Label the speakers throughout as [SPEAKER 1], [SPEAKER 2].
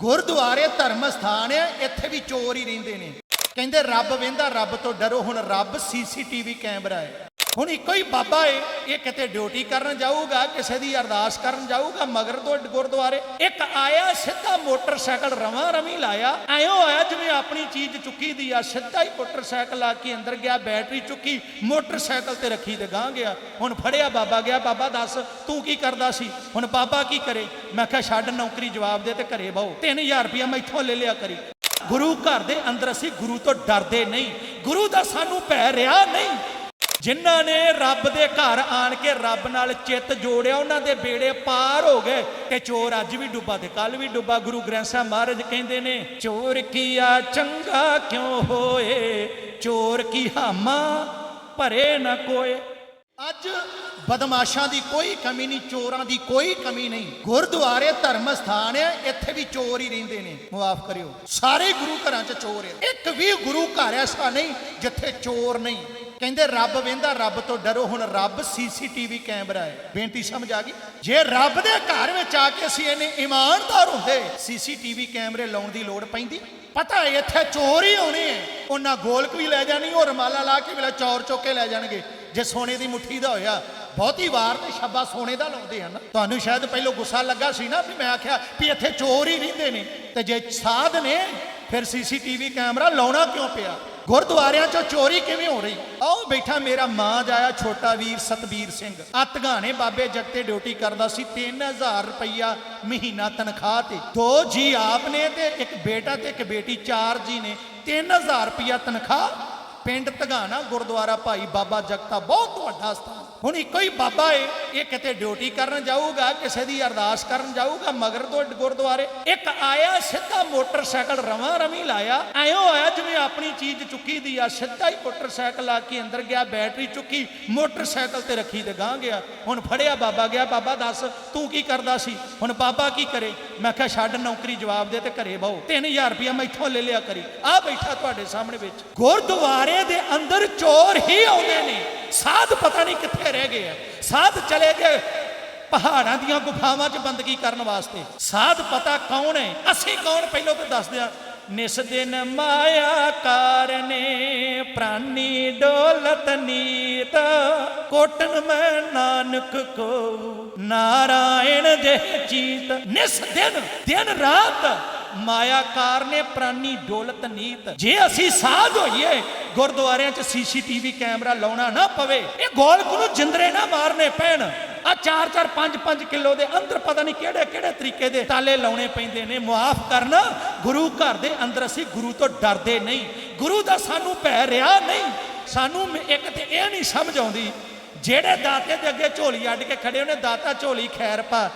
[SPEAKER 1] ਗੁਰਦੁਆਰੇ ਧਰਮ ਸਥਾਨ ਹੈ ਇੱਥੇ ਵੀ ਚੋਰ ਹੀ ਰਹਿੰਦੇ ਨੇ। ਕਹਿੰਦੇ, ਰੱਬ ਵੇਂਦਾ, ਰੱਬ ਤੋਂ ਡਰੋ, ਹੁਣ ਰੱਬ ਸੀਸੀਟੀਵੀ ਕੈਮਰਾ ਹੈ। ਹੁਣ ਇੱਕੋ ਹੀ ਬਾਬਾ ਏ, ਇਹ ਕਿਤੇ ਡਿਊਟੀ ਕਰਨ ਜਾਊਗਾ, ਕਿਸੇ ਦੀ ਅਰਦਾਸ ਕਰਨ ਜਾਊਗਾ, ਮਗਰ ਤੋਂ ਗੁਰਦੁਆਰੇ। ਇੱਕ ਆਇਆ, ਸਿੱਧਾ ਮੋਟਰਸਾਈਕਲ ਰਵਾਂ ਰਵੀ ਲਾਇਆ। ਐਂ ਆਇਆ ਜਿਵੇਂ ਆਪਣੀ ਚੀਜ਼ ਚੁੱਕੀ ਦੀ ਆ, ਸਿੱਧਾ ਹੀ ਮੋਟਰਸਾਈਕਲ ਲਾ ਕੇ ਅੰਦਰ ਗਿਆ, ਬੈਟਰੀ ਚੁੱਕੀ, ਮੋਟਰਸਾਈਕਲ ਤੇ ਰੱਖੀ ਤੇ ਗਾਂ ਗਿਆ। ਹੁਣ ਫੜਿਆ ਬਾਬਾ ਗਿਆ, ਬਾਬਾ ਦੱਸ, ਤੂੰ ਕੀ ਕਰਦਾ ਸੀ? ਹੁਣ ਬਾਬਾ ਕੀ ਕਰੇ? ਮੈਂ ਕਿਹਾ, ਛੱਡ ਨੌਕਰੀ ਜਵਾਬ ਦੇ ਤੇ ਘਰੇ ਬਹੁ। 3000 ਰੁਪਇਆ ਮੈਂ ਇੱਥੋਂ ਲੈ ਲਿਆ ਕਰੀ। ਗੁਰੂ ਘਰ ਦੇ ਅੰਦਰ ਅਸੀਂ ਗੁਰੂ ਤੋਂ ਡਰਦੇ ਨਹੀਂ। ਗੁਰੂ ਦਾ ਸਾਨੂੰ ਭੈ ਰਿਹਾ ਨਹੀਂ। ਜਿਨ੍ਹਾਂ ਨੇ ਰੱਬ ਦੇ ਘਰ ਆਣ ਕੇ ਰੱਬ ਨਾਲ ਚਿੱਤ ਜੋੜਿਆ, ਉਹਨਾਂ ਦੇ ਬੇੜੇ ਪਾਰ ਹੋ ਗਏ ਤੇ ਚੋਰ ਅੱਜ ਵੀ ਡੁੱਬਾ ਤੇ ਕੱਲ ਵੀ ਡੁੱਬਾ। ਗੁਰੂ ਗ੍ਰੰਥ ਸਾਹਿਬ ਮਹਾਰਾਜ ਕਹਿੰਦੇ ਨੇ, ਚੋਰ ਕੀਆ ਚੰਗਾ ਕਿਉਂ ਹੋਏ? ਚੋਰ ਕੀ ਹਾਮਾ ਭਰੇ ਨਾ ਕੋਏ? ਅੱਜ ਬਦਮਾਸ਼ਾਂ ਦੀ ਕੋਈ ਕਮੀ ਨਹੀਂ, ਚੋਰਾਂ ਦੀ ਕੋਈ ਕਮੀ ਨਹੀਂ। ਗੁਰਦੁਆਰੇ ਧਰਮ ਸਥਾਨ ਹੈ ਇੱਥੇ ਵੀ ਚੋਰ ਹੀ ਰਹਿੰਦੇ ਨੇ। ਮਾਫ ਕਰਿਓ। ਸਾਰੇ ਗੁਰੂ ਘਰਾਂ 'ਚ ਚੋਰ ਹੈ ਇੱਕ ਵੀ ਗੁਰੂ ਘਰ ਐਸਾ ਨਹੀਂ ਜਿੱਥੇ ਚੋਰ ਨਹੀਂ। ਕਹਿੰਦੇ ਰੱਬ ਵੇਂਦਾ ਰੱਬ ਤੋਂ ਡਰੋ, ਹੁਣ ਰੱਬ ਸੀਸੀਟੀਵੀ ਕੈਮਰਾ ਹੈ। ਬੇਨਤੀ ਸਮਝ ਆ ਗਈ? ਜੇ ਰੱਬ ਦੇ ਘਰ ਵਿੱਚ ਆ ਕੇ ਅਸੀਂ ਇਹਨੇ ਇਮਾਨਦਾਰ ਹੁੰਦੇ, ਸੀਸੀਟੀਵੀ ਕੈਮਰੇ ਲਾਉਣ ਦੀ ਲੋੜ ਪੈਂਦੀ? ਪਤਾ ਹੈ, ਇੱਥੇ ਚੋਰ ਹੀ ਆਉਣੇ ਹੈ। ਉਹਨਾਂ ਗੋਲਕ ਵੀ ਲੈ ਜਾਣੀ ਉਹ ਰਮਾਲਾ ਲਾ ਕੇ ਵੇਲੇ ਚੌਰ ਚੁੱਕ ਕੇ ਲੈ ਜਾਣਗੇ। ਜੇ ਸੋਨੇ ਦੀ ਮੁੱਠੀ ਦਾ ਹੋਇਆ, ਬਹੁਤੀ ਵਾਰ ਤੇ ਛੱਬਾ ਸੋਨੇ ਦਾ ਲਾਉਂਦੇ ਹਨ। ਤੁਹਾਨੂੰ ਸ਼ਾਇਦ ਪਹਿਲਾਂ ਗੁੱਸਾ ਲੱਗਾ ਸੀ ਨਾ ਵੀ ਮੈਂ ਆਖਿਆ ਵੀ ਇੱਥੇ ਚੋਰ ਹੀ ਰਹਿੰਦੇ ਨੇ। ਤੇ ਜੇ ਸਾਧ ਨੇ, ਫਿਰ ਸੀਸੀਟੀਵੀ ਕੈਮਰਾ ਲਾਉਣਾ ਕਿਉਂ ਪਿਆ? ਗੁਰਦੁਆਰਿਆਂ 'ਚੋਂ ਚੋਰੀ ਕਿਵੇਂ ਹੋ ਰਹੀ? ਆਓ ਬੈਠਾ ਮੇਰਾ ਮਾਂ ਜਾਇਆ ਛੋਟਾ ਵੀਰ ਸਤਬੀਰ ਸਿੰਘ। ਅਤਗਾਣੇ ਬਾਬੇ ਜਗਤੇ ਡਿਊਟੀ ਕਰਦਾ ਸੀ 3000 ਰੁਪਈਆ ਮਹੀਨਾ ਤਨਖਾਹ ਤੇ। ਦੋ ਜੀ ਆਪ ਨੇ ਤੇ ਇੱਕ ਬੇਟਾ ਤੇ ਇੱਕ ਬੇਟੀ, ਚਾਰ ਜੀ ਨੇ। 3000 ਰੁਪਈਆ ਤਨਖਾਹ। ਪਿੰਡ ਧਗਾਣਾ ਗੁਰਦੁਆਰਾ ਭਾਈ ਬਾਬਾ ਜਗਤਾ ਬਹੁਤ ਵੱਡਾ ਸਥਾਨ। ਹੁਣ ਇੱਕੋ ਹੀ ਬਾਬਾ ਏ, ਇਹ ਕਿਤੇ ਡਿਊਟੀ ਕਰਨ ਜਾਊਗਾ, ਕਿਸੇ ਦੀ ਅਰਦਾਸ ਕਰਨ ਜਾਊਗਾ, ਮਗਰ ਤੋਂ ਗੁਰਦੁਆਰੇ। ਇੱਕ ਆਇਆ, ਸਿੱਧਾ ਮੋਟਰਸਾਈਕਲ ਰਵਾਂ ਰਵੀ ਲਾਇਆ। ਐਂ ਆਇਆ ਜਿਵੇਂ ਆਪਣੀ ਚੀਜ਼ ਚੁੱਕੀ ਦੀ ਆ, ਸਿੱਧਾ ਹੀ ਮੋਟਰਸਾਈਕਲ ਲਾ ਕੇ ਅੰਦਰ ਗਿਆ, ਬੈਟਰੀ ਚੁੱਕੀ, ਮੋਟਰਸਾਈਕਲ ਤੇ ਰੱਖੀ ਤੇ ਗਾਂ ਗਿਆ। ਹੁਣ ਫੜਿਆ ਬਾਬਾ ਗਿਆ, ਬਾਬਾ ਦੱਸ, ਤੂੰ ਕੀ ਕਰਦਾ ਸੀ? ਹੁਣ ਬਾਬਾ ਕੀ ਕਰੇ? ਮੈਂ ਕਿਹਾ, ਛੱਡ ਨੌਕਰੀ ਜਵਾਬ ਦੇ ਤੇ ਘਰੇ ਬਹੁ। 3000 ਰੁਪਇਆ ਮੈਂ ਇੱਥੋਂ ਲੈ ਲਿਆ ਕਰੀ। ਆ ਬੈਠਾ ਤੁਹਾਡੇ ਸਾਹਮਣੇ ਵਿੱਚ। ਗੁਰਦੁਆਰੇ ਦੇ ਅੰਦਰ ਚੋਰ ਹੀ ਆਉਂਦੇ ਨੇ। ਸਾਧ ਪਤਾ ਨਹੀਂ ਕਿੱਥੇ ਰਹਿ ਗਏ ਆ। ਸਾਧ ਚਲੇ ਗਏ ਪਹਾੜਾਂ ਦੀਆਂ ਗੁਫਾਵਾਂ 'ਚ ਬੰਦਗੀ ਕਰਨ ਵਾਸਤੇ। ਸਾਧ ਪਤਾ ਕੌਣ ਹੈ? ਅਸੀਂ ਕੌਣ? ਪਹਿਲਾਂ ਤਾਂ ਦੱਸ ਦਿਆਂ। ਨਿਸ ਦਿਨ ਮਾਇਆ ਕਾਰਨੇ ਪ੍ਰਾਨੀ ਡੋਲਤ ਨੀਤ। ਕੋਟਨ ਮੈਂ ਨਾਨਕ ਕੋ, ਨਾਰਾਇਣ ਦੇ ਚੀਤ। ਨਿਸ ਦਿਨ ਦਿਨ ਰਾਤ ਮਾਇਆਕਾਰ ਨੇ ਪ੍ਰਾਨੀ ਡੋਲਤ ਨੀਤ। ਜੇ ਅਸੀਂ ਸਾਧ ਹੋਈਏ, ਗੁਰਦੁਆਰਿਆਂ 'ਚ ਸੀਸੀਟੀਵੀ ਕੈਮਰਾ ਲਾਉਣਾ ਨਾ ਪਵੇ, ਇਹ ਗੋਲਕ ਨੂੰ ਜਿੰਦਰੇ ਨਾ ਮਾਰਨੇ ਪੈਣ। ਆ 4-4 5-5 ਕਿਲੋ ਦੇ ਅੰਦਰ ਪਤਾ ਨਹੀਂ ਕਿਹੜੇ ਕਿਹੜੇ ਤਰੀਕੇ ਦੇ ਤਾਲੇ ਲਾਉਣੇ ਪੈਂਦੇ ਨੇ। ਮੁਆਫ ਕਰਨਾ, ਗੁਰੂ ਘਰ ਦੇ ਅੰਦਰ ਅਸੀਂ ਗੁਰੂ ਤੋਂ ਡਰਦੇ ਨਹੀਂ। ਗੁਰੂ ਦਾ ਸਾਨੂੰ ਭੈ ਰਿਹਾ ਨਹੀਂ। ਸਾਨੂੰ ਇੱਕ ਤੇ ਇਹ ਨਹੀਂ ਸਮਝ ਆਉਂਦੀ, ਜਿਹੜੇ ਦਾਤੇ ਦੇ ਅੱਗੇ ਝੋਲੀ ਅੱਡ ਕੇ ਖੜੇ ਉਹਨੇ ਦਾਤਾ ਝੋਲੀ ਖੈਰ ਪਾ।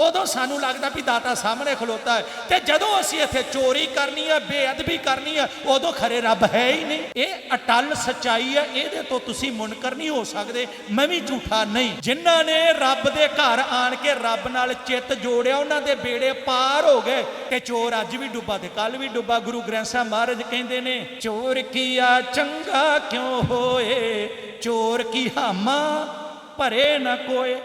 [SPEAKER 1] ਉਦੋਂ ਸਾਨੂੰ ਲੱਗਦਾ ਵੀ ਦਾਤਾ ਸਾਹਮਣੇ ਖਲੋਤਾ ਹੈ। ਤੇ ਜਦੋਂ ਅਸੀਂ ਇੱਥੇ ਚੋਰੀ ਕਰਨੀ ਹੈ, ਬੇਅਦਬੀ ਕਰਨੀ ਹੈ, ਉਦੋਂ ਖਰੇ ਰੱਬ ਹੈ ਹੀ ਨਹੀਂ। ਇਹ ਅਟਲ ਸਚਾਈ ਹੈ, ਇਹਦੇ ਤੋਂ ਤੁਸੀਂ ਮੁਨਕਰ ਨਹੀਂ ਹੋ ਸਕਦੇ। ਮੈਂ ਵੀ ਝੂਠਾ ਨਹੀਂ। ਜਿਨ੍ਹਾਂ ਨੇ ਰੱਬ ਦੇ ਘਰ ਆਣ ਕੇ ਰੱਬ ਨਾਲ ਚਿੱਤ ਜੋੜਿਆ, ਉਹਨਾਂ ਦੇ ਬੇੜੇ ਪਾਰ ਹੋ ਗਏ। ਤੇ ਚੋਰ ਅੱਜ ਵੀ ਡੁੱਬਾ ਤੇ ਕੱਲ ਵੀ ਡੁੱਬਾ। ਗੁਰੂ ਗ੍ਰੰਥ ਸਾਹਿਬ ਮਹਾਰਾਜ ਕਹਿੰਦੇ ਨੇ, ਚੋਰ ਕੀਆ ਚੰਗਾ ਕਿਉਂ ਹੋਏ? ਚੋਰ ਕੀ ਹਾਮਾ ਭਰੇ ਨਾ ਕੋਏ?